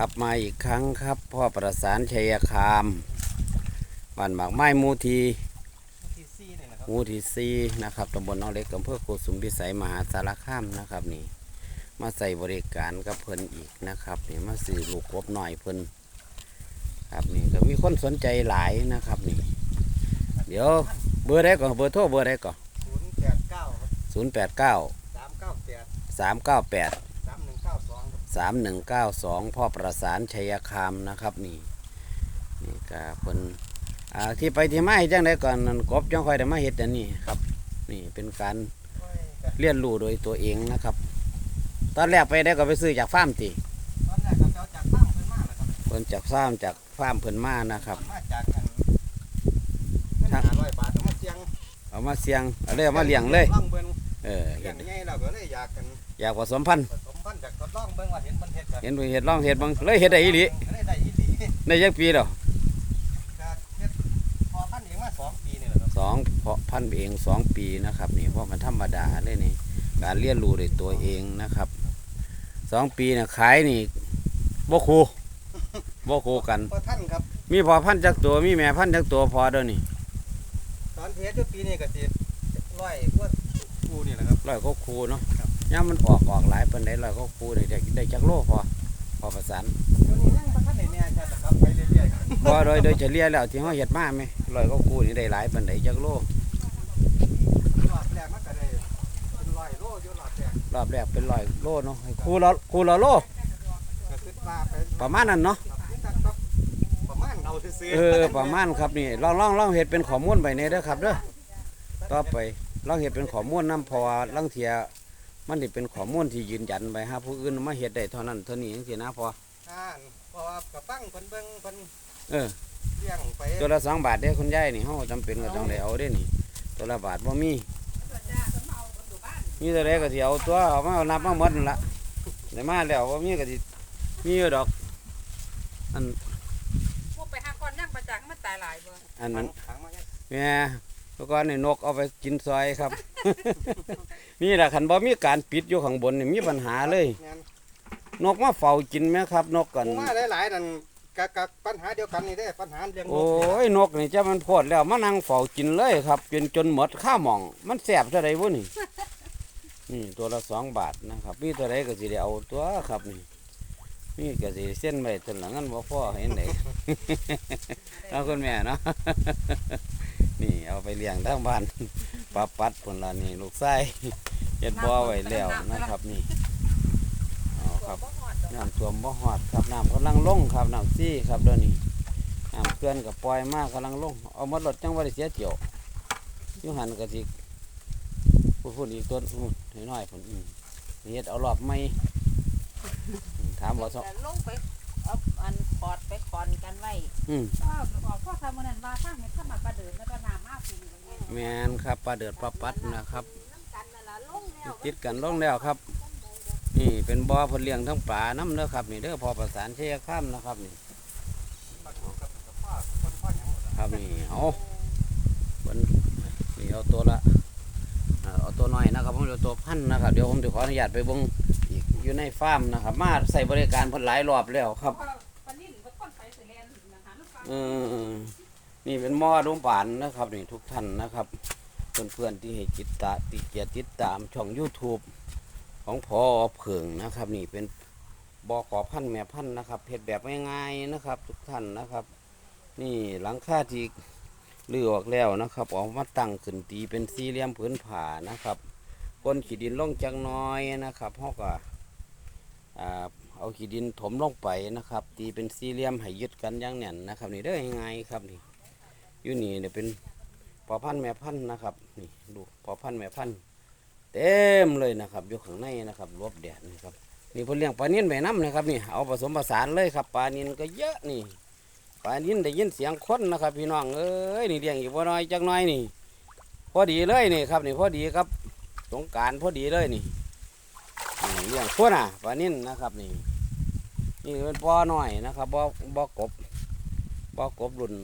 ครับมาอีกครั้งครับพ่อประสานชัยคามบ้านหมากไม้หมูทีที่ซี่นี่นะครับหมูทีซีนะครับตำบลหน้องเล็กอำเภอโกสุมพิสัยมหาสารคามนะครับนี่มาใส่บริการกับเพิ่นอีกนะครับนี่มาสื่อลูกกบหน่อยเพิ่นครับนี่ก็มีคนสนใจหลายนะครับนี่เดี๋ยวเบอร์ใดก่อนเบอร์โทรเบอร์ใดก่อนศูนย์แปดเก้าครับศูนย์แปดเก้าสามเก้าแปดสามเก้าแปด สองครับสามหนึ่งเก้าสองพ่อประสานชัยคามนะครับนี่นี่ก็เพิ่นอ่าที่ไปที่มาเฮ็ดจังไดก่อนนั่นกบจังค่อยได้มาเฮ็ดอันนี้ครับนี่เป็นการโอ้ยก็เรียนรู้โดยตัวเองนะครับ ตอนแรกไปได้ก็ไปซื้อจากฟาร์มติตอนแรกก็ไปเอาจากบ้านเพิ่นมานะครับเพิ่นจากฟาร์มจากฟาร์มเพิ่นมานะครับมาจากอันเงินหาร้อยบาทเอามาเจียงเอามาเสียงเอาเลยเอามาเลี้ยงเลยล่องเบิ่งเออเลี้เห็ยนงใหญ่แล้วก็เลยอยากกันอยากผสมพันธุ์ผ เห็นเพิ่นเฮ็ดกันเห็นเพิ่นเฮ็ดลองเฮ็ดเบังเลยเฮ็ดได้อีหลีก็เลยได้อีหลีได้จักปีแล้วก็เฮ็ดพอพันธุ์เองมาสองปีนี่แหละครับสองเพาะพันธุ์เองสองปีนะครับนี่เพราะมันธรรมดาเลยนี่ การเรียนรู้ด้วยตัวเองนะครับสองปีน่ะขายนี่บ่คูบ่คูกัน พอท่านครับ มีพอพันธุ์จักตัวมีแม่พันธุ์จักตัวพอเด้อนี่ตอนเทสอยู่ปีนี้ก็สิร้อยกว่ากูนี่แหละครับร้อยก็คูเนาะครับ ย่ามมันออกออกหลายปานใดร้อยก็คูได้ได้ได้จักโลพอพอประสานเดี๋ยวนี้ยังบ่ทันได้แน่ชัดนะครับไปเรื่อยๆครับพอโดยโดยเฉลี่ยแล้วที่เฮาเฮ็ดมาไหมร้อยก็คูนี่ได้หลายปานใดจักโลรอบแรกมันก็ได้เป็นร้อยโลอยู่รอบแรกรอบแรกเป็นร้อยโลเนาะคูละคูละโลก็คิดว่าไปประมาณนั้นเนาะครับนี่ก็ประมาณเอาซื่อๆเออประมาณครับนี่ลองลองลองเฮ็ดเป็นข้อมูลไปเนี่ยเด้อครับเด้อต่อไปลองเฮ็ดเป็นข้อมูลนํเพราะว่าลางเทีย มันสิเป็นข้อมูลที่ยืนยันไปหาผู้อื่นมาเฮ็ดได้เท่านั้นเท่านี้จังซี่นะพออ่านเพราะว่าก็ฟังเพิ่นเบิ่งเพิ่นเออเลี้ยงไปตัวละสองบาทเด้อคุณยายนี่เฮาจำเป็นก็ต้องได้เอาเด้นี่ ตัวละบาทบ่มีมีตัวใดก็สิเอาตัวเอามาเอานับมาหมดนั่นล่ะได้มาแล้วบ่มีก็สิมีอยู่ดอก อันพวกไปหาก่อนย่างประจักษ์มันตายหลายบ่อันถันั้งนถังมาเนี่ยแม่เมื่อก่อนนี่นกเอาไปกินซอยครับ มีแหละคันบ่มีการปิดอยู่ข้างบนนี่มีปัญหาเลย งานนกมาเฝ้ากินไหมครับ นกกันหมู่มาหลายๆนั่นกะกะปัญหาเดียวกันนี่เด้ปัญหาเลี้ยงนกโอ้ยนกนี่จะมันโพดแล้วมานั่งเฝ้ากินเลยครับจนจนหมดข้าวหม่อง มันแสบเท่าไรวะนี่ นี่ตัวละสองบาทนะครับมีตัวใดก็สิได้เอาตัวครับนี่นี่ก็สิเส้นไว้ถึงหลังนั้นบ่พอเห็นไหน เอาคุณแม่เนาะ นี่เอาไปเลี้ยงทางบ้าน ปลาปัดผลละนี่ลูกไส้เฮ็ดบ่อไว้แล้วนะครับนี่เอาครับน้ำท่วมบ่ฮอดครับน้ำกำลังลงครับน้ำซี่ครับเดี๋ยวนี้น้ำเพื่อนกับปล่อยมากกำลังลงเอามดรถจังว่าได้เสียเจียวยูหันก็สิพูดพูดอีกตัวนู่นน้อยๆผลอืมเฮ็ดเอารอบไม่ถามว่าซะแต่ลง เอาอันขอดไปขอนกันไว้อืมก็บอกพ่อทำมื้อนั้นว่าทางเฮ็ดทำมาประเดิมแล้วก็น้ำมาพุ่งอย่างเงี้ยแมนครับปลาเดือดปลาปัดนะครับน้ำกันนั่นล่ะลงแล้วติดกันลงแล้วครับ นี่เป็นบ่อผลเลี้ยงทั้งปลาน้ำเด้อครับ นี่เด้อพอประสานเชียข้ามนะครับนี่ปัดกับกับพ่อคนพ่อหยังหมดอะครับนี่เอาบนนี่เอาตัวละอ่าเอาตัวน้อยนะครับผมเอาตัวพันนะครับเดี๋ยวผมจะขออนุญาตไปเบง อีกอยู่ในฟาร์มนะครับ มาใส่บริการเพิ่นหลายรอบแล้วครับปลานิ่นบ่คนไปสิแลนนะคะลูกปลาเออนี่เป็นหม้อดุมปานนะครับนี่ทุกท่านนะครับเพื่อนๆที่ให้จิตตาติเกียรติดตามช่อง YouTube ของพอเผิงนะครับ นี่เป็นบอขอพันธุ์แม่พันธุ์นะครับเพจแบบง่ายๆนะครับ ทุกท่านนะครับ นี่หลังคาที่เลือออกแล้วนะครับออกมาตั้งขึ้นตีเป็นสี่เหลี่ยมผืนผ่านะครับก้นขีดินลงจักหน้อยนะครับเฮาก็อ่า เอาขีดินถมลงไปนะครับ ตีเป็นสี่เหลี่ยมให้ยึดกันอย่างแน่นนะครับ นี่เด้อง่ายๆครับนี่อยู่นี่เนี่ยเป็นพอพันแม่พันนะครับ นี่ดูพอพันแม่พันเต็มเลยนะครับอยู่ข้างในนะครับรวบแดดนี่ครับนี่เพิ่นเลี้ยงปลานิ่นไปน้ำนะครับนี่เอาผสมผสานเลยครับปลานิ่นก็เยอะนี่ป่านนี้ได้ยินเสียงคนนะครับ พี่น้องเอ้ยนี่เลี้ยงอีกบ่น้อยจักหน้อยนี่ พอดีเลยนี่ครับ นี่พอดีครับสงการพอดีเลยนี่ เลี้ยงคนอะป่านนี้นะครับนี่นี่เป็นบ่อน้อยนะครับบ่อบ่อกบบ่อกบรุ่น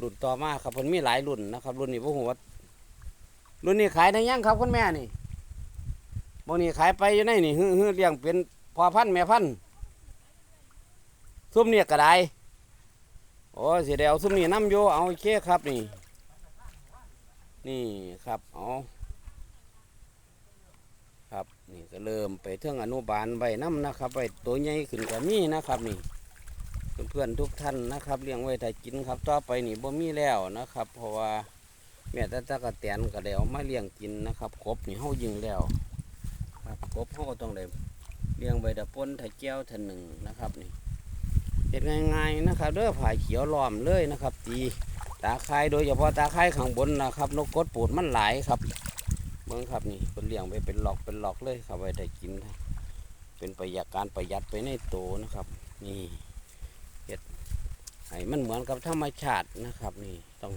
รุ่นต่อมาครับมันมีหลายรุ่นนะครับ รุ่นนี้พวกหัวรุ่นนี้ขายได้ยังครับคุณแม่นี่โมนี่ขายไปอยู่ในนี่ฮือฮือเลี้ยงเป็นพอพันแม่พันซุ่มเนี่ยก็ไดโอ้ยสิได้เอาซุ่มนี่น้ำอยู่เอาเคครับนี่ นี่ครับเอา ครับ นี่ก็เริ่มไปเท่งอนุบาลใบน้ำนะครับใบตัวใหญ่ขึ้นก็มีนะครับนี่เพื่อนๆทุกท่านนะครับเลี้ยงไว้ถ้ากินครับต่อไปนี่บ่มีแล้วนะครับ เพราะว่าแม่ตาตะกระแตนก็ได้เอามาเลี้ยงกินนะครับกบนี่เฮายิงแล้วครับกบเฮาก็ต้องได้เลี้ยงใบตะปนถ้าแก้วถ้าหนึ่งนะครับนี่เฮ็ดง่ายๆนะครับเด้อผ่าเขียวล้อมเลยนะครับ ตีตาคร้โดยเฉพาะตาคร้ข้างบนนะครับนกกดปูดมันหลายครับ เมืองครับนี่เป็นเลี้ยงไปเป็นหลอกเป็นหลอกเลยครับไว้ได้กินครับเป็นประหยัดการประหยัดไปในโตนะครับ นี่เห็ดให้มันเหมือนกับธรรมชาตินะครับ นี่ต้อง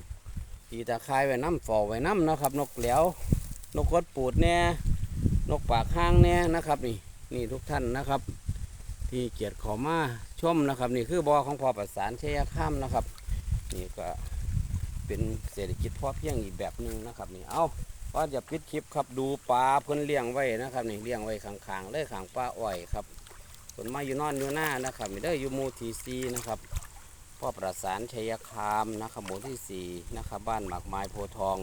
ตีตาคร้ไว้น้ำฟอไว้น้ำนะครับ นกแหลวนกกดปูดเนี่ยนกปากห้างเนี่ยนะครับ นี่นี่ทุกท่านนะครับ ที่เกียรติขอมาชมนะครับ นี่คือบอของพอประสานเชยข้ามนะครับ นี่ก็เป็นเศรษฐกิจพอเพียงอีกแบบหนึ่งนะครับ นี่เอาว่าจะปิดคลิปครับดูปลาเพิ่นเลี้ยงไว้นะครับนี่เลี้ยงไว้ข้างๆเลยข้างปลาอ้อยครับเพิ่นมาอยู่นอนอยู่หน้านะครับนี่ได้ออยู่มูทีซีนะครับพ่อประสานชัยคามนะครับหมู่ที่สี่นะครับบ้านหมากไม้โพทอง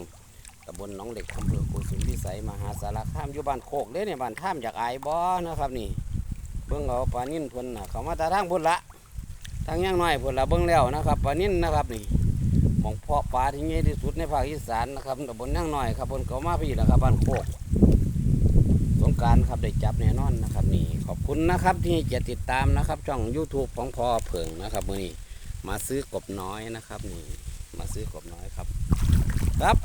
ตำบลหนองเหล็กอำเภอโกสุมพิสัยมหาสารคามอยู่บ้านโคกเด้เนี่ยบ้านท่ามจากไอายบ่นะครับนี่เบิ่งเอาปลานิ่นเพิ่นนะเขามาแตาทางพุ่นละทางย่างน้อยพุ่นละเบิ่งแล้วนะครับปลานิ่นนะครับนี่ มองเพาะปลาที่ง่ายที่สุดในภาคอีสานนะครับตำบลย่งหน่อยครับบนเกามาพี่ละครับบ้านโคกสงการครับได้จับแน่นอนนะครับ นี่ขอบคุณนะครับที่จะติดตามนะครับ ช่อง YouTube ของพ่อเผิงนะครับมื่อนี้มาซื้อกบน้อยนะครับนี่มาซื้อกบน้อยครับ ครับ